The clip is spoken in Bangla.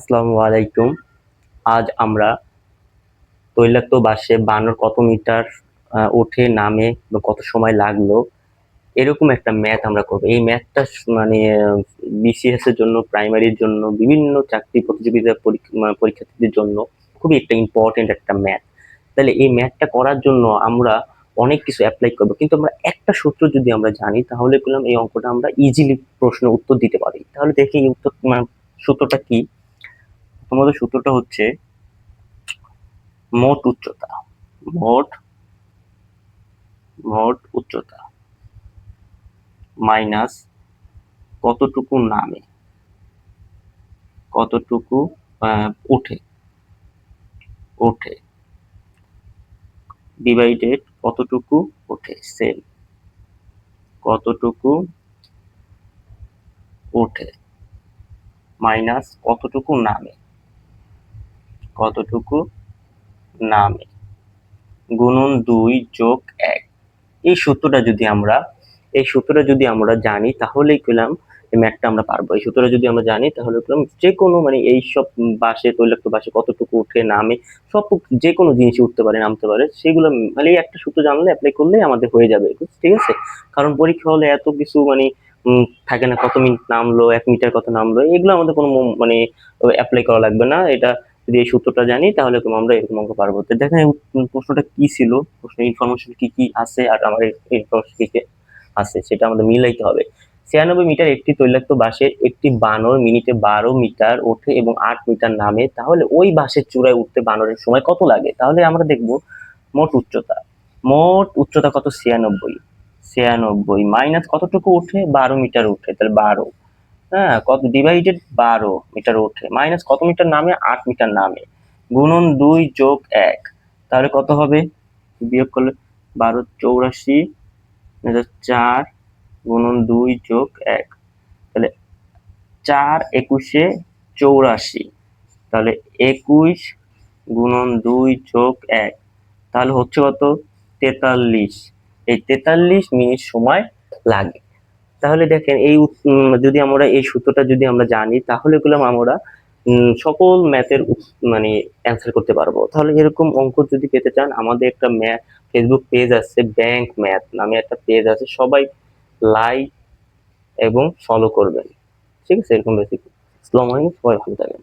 আসসালামু আলাইকুম। আজ আমরা তৈলাক্ত বাসে বানর কত মিটার ওঠে নামে বা কত সময় লাগল, এরকম একটা ম্যাথ আমরা করব। এই ম্যাথটা মানে বিসিএস এর জন্য প্রাইমারির জন্য, বিভিন্ন চাকরি প্রতিযোগিতা পরীক্ষা- পরীক্ষার্থীদের জন্য খুবই একটা ইম্পর্টেন্ট একটা ম্যাথ। তাহলে এই ম্যাথটা করার জন্য আমরা অনেক কিছু অ্যাপ্লাই করব। কিন্তু আমরা একটা সূত্র যদি আমরা জানি, তাহলে বললাম এই অঙ্কটা আমরা ইজিলি প্রশ্নের উত্তর দিতে পারি। তাহলে দেখি উত্তর মানে সূত্রটা কি? প্রথমত সূত্রটা হচ্ছে মোট উচ্চতা। মোট মোট উচ্চতা মাইনাস কতটুকু নামে? কতটুকু ওঠে ওঠে ডিভাইডেড কতটুকু ওঠে সেল কতটুকু ওঠে মাইনাস কতটুকু নামে? কতটুকু? নামে। গুণন দুই যোগ এক। এই সূত্রটা যদি আমরা, এই সূত্রটা যদি আমরা জানি, তাহলেই পেলাম এই ম্যাথটা আমরা পারব। এই সূত্রটা যদি আমরা জানি, তাহলে পেলাম যে কোনো মানে এই সব বাসে, তৈলাক্ত বাসে কতটুকু উঠে, নামে, সব যে কোনো জিনিসই উঠতে পারে, নামতে পারে, সেগুলো মানে একটা সূত্র জানলে অ্যাপ্লাই করলে আমাদের হয়ে যাবে, ঠিক আছে? কারণ পরীক্ষা হলে এত কিছু মানে থাকে না, কত মিনিট নামলো, এক মিটার কত নামলো, এগুলো আমাদের কোনো মানে অ্যাপ্লাই করা লাগবে না। এটা যদি এই সূত্রটা জানি, তাহলে আমরা এরকম অঙ্ক পারব। তো দেখেন প্রশ্নটা কি ছিল? প্রশ্নের ইনফরমেশন কি কি আছে আর আমার ইনফরমেশন কি কি আছে, সেটা আমাদের মিলাইতে হবে। ছিয়ানব্বই মিটার একটি তৈলাক্ত বাসের একটি বানর মিনিটে বারো মিটার ওঠে এবং আট মিটার নামে, তাহলে ওই বাসের চূড়ায় উঠতে বানরের সময় কত লাগে? তাহলে আমরা দেখব মোট উচ্চতা। মোট উচ্চতা কত? ছিয়ানব্বই। ছিয়ানব্বই মাইনাস কতটুকু উঠে বারো মিটার উঠে তাহলে বারো। হ্যাঁ কত ডিভাইডেড বারো মিটার ওঠে। মাইনাস কত মিটার নামে? আট মিটার নামে। গুণন দুই যোগ এক। তাহলে কত হবে? বিয়োগ করলে বারো চৌরাশি চার, গুণন দুই যোগ এক। তাহলে চার একুশে চৌরাশি। তাহলে একুশ গুণন দুই যোগ এক। তাহলে হচ্ছে কত? তেতাল্লিশ। এই তেতাল্লিশ মিনিট সময় লাগে। তাহলে দেখেন এই যদি আমরা এই সূত্রটা যদি আমরা জানি, তাহলে গুলাম আমরা সকল ম্যাথের মানে অ্যান্সার করতে পারব। তাহলে এরকম অঙ্ক যদি পেতে চান, আমাদের একটা ম্যাথ ফেসবুক পেজ আছে ব্যাংক ম্যাথ নামে একটা পেজ আছে, সবাই লাইক এবং ফলো করবেন। ঠিক আছে? এরকম বেসিক ইসলাম সবাই ভালো থাকবেন